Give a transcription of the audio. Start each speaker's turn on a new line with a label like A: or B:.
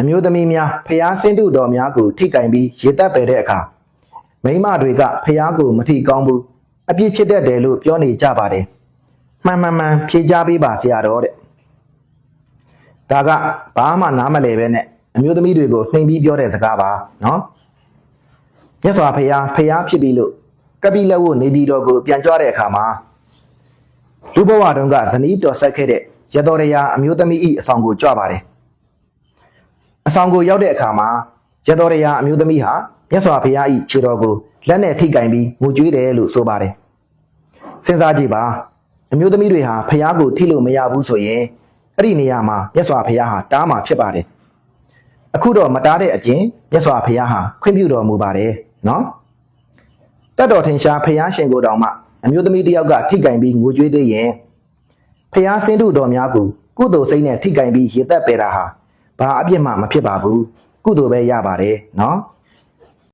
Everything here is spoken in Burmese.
A: အမျိုးသမီးများဖျားဆင်းတုတော်များကိုထိကင်ပြီးရေတက်ပယ်တဲ့အခါမိန်းမတွေကဖျားကိုမထိကောင်းဘူးအပြစ်ဖြစ်တတ်တယ်လို့ပြောနေကြပါတယ်မှန်မှန်မှန်ဖြေကြပေးပါဆရာတော်တဲ့ဒါကဘာမှနားမလဲပဲနဲ့အမျိုးသမီးတွေကိုနှိမ်ပြီးပြောတဲ့စကားပါနော်မြတ်စွာဘုရားဖျားဖြစ်ပြီလို့ကပိလဝုနေပြည်တော်ကိုပြန်ကြွတဲ့အခါမှာလူဘဝတုန်းကဇနီးတော်ဆက်ခဲ့တဲ့ရတော်ရရာအမျိုးသမီးဤအဆောင်ကိုကြွပါတယ် အဆောင်ကိုရောက်တဲ့အခါမှာရတော်ရရာအမျိုးသမီးဟာမြတ်စွာဘုရား၏ခြေတော်ကိုလက်နဲ့ထိကင်ပြီးငိုကြွေးတယ်လို့ဆိုပါတယ်။စဉ်းစားကြည့်ပါအမျိုးသမီးတွေဟာဘုရားကိုထိလို့မရဘူးဆိုရင်အဲ့ဒီနေရာမှာမြတ်စွာဘုရားဟာတားမှာဖြစ်ပါတယ်။အခုတော့မတားတဲ့အပြင်မြတ်စွာဘုရားဟာခွင့်ပြုတော်မူပါတယ်နော်။တတ်တော်ထင်ရှားဘုရားရှင်ကိုယ်တော်မှအမျိုးသမီးတစ်ယောက်ကထိကင်ပြီးငိုကြွေးသေးရင်ဘုရားဆင်းတုတော်များကိုကုသိုလ်စိတ်နဲ့ထိကင်ပြီးရေသက်ပေတာဟာ ဘာအပြစ်မှမဖြစ်ပါဘူးကုသိုလ်ပဲရပါတယ်နော်